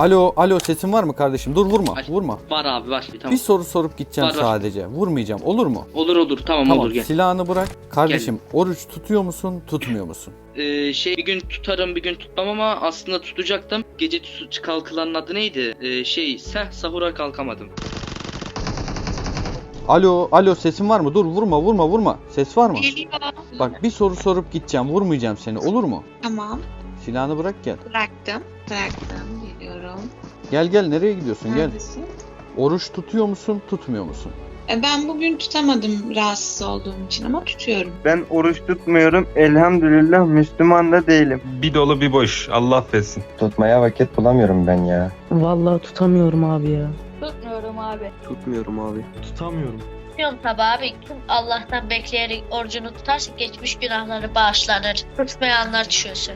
Alo, alo sesin var mı kardeşim? Dur vurma, Ay. vurma. Var abi var. Tamam. Bir soru sorup gideceğim Var, var. sadece. Vurmayacağım. Olur mu? Olur olur tamam, Tamam. olur gel. Silahını bırak. Kardeşim, oruç tutuyor musun, tutmuyor musun? Ee, şey bir gün tutarım bir gün tutmam ama aslında tutacaktım. Gece tut kalkılanın adı neydi? Ee, şey seh sahura kalkamadım. Alo, alo sesin var mı? Dur vurma, vurma, vurma. Ses var mı? Geliyor. Bak bir soru sorup gideceğim. Vurmayacağım seni. Olur mu? Tamam. Silahını bırak gel. Bıraktım. Bıraktım. Geliyorum. Gel gel nereye gidiyorsun? Gel. Neredesin? Oruç tutuyor musun, tutmuyor musun? E, Ben bugün tutamadım rahatsız olduğum için ama tutuyorum. Ben oruç tutmuyorum. Elhamdülillah Müslüman da değilim. Bir dolu bir boş. Allah affetsin. Tutmaya vakit bulamıyorum ben ya. Vallahi tutamıyorum abi ya. Tutmuyorum abi. Tutmuyorum abi. Tutamıyorum. Tutuyorum tabi abi. Kim Allah'tan bekleyerek orucunu tutarsa geçmiş günahları bağışlanır. Tutmayanlar düşüyorsun.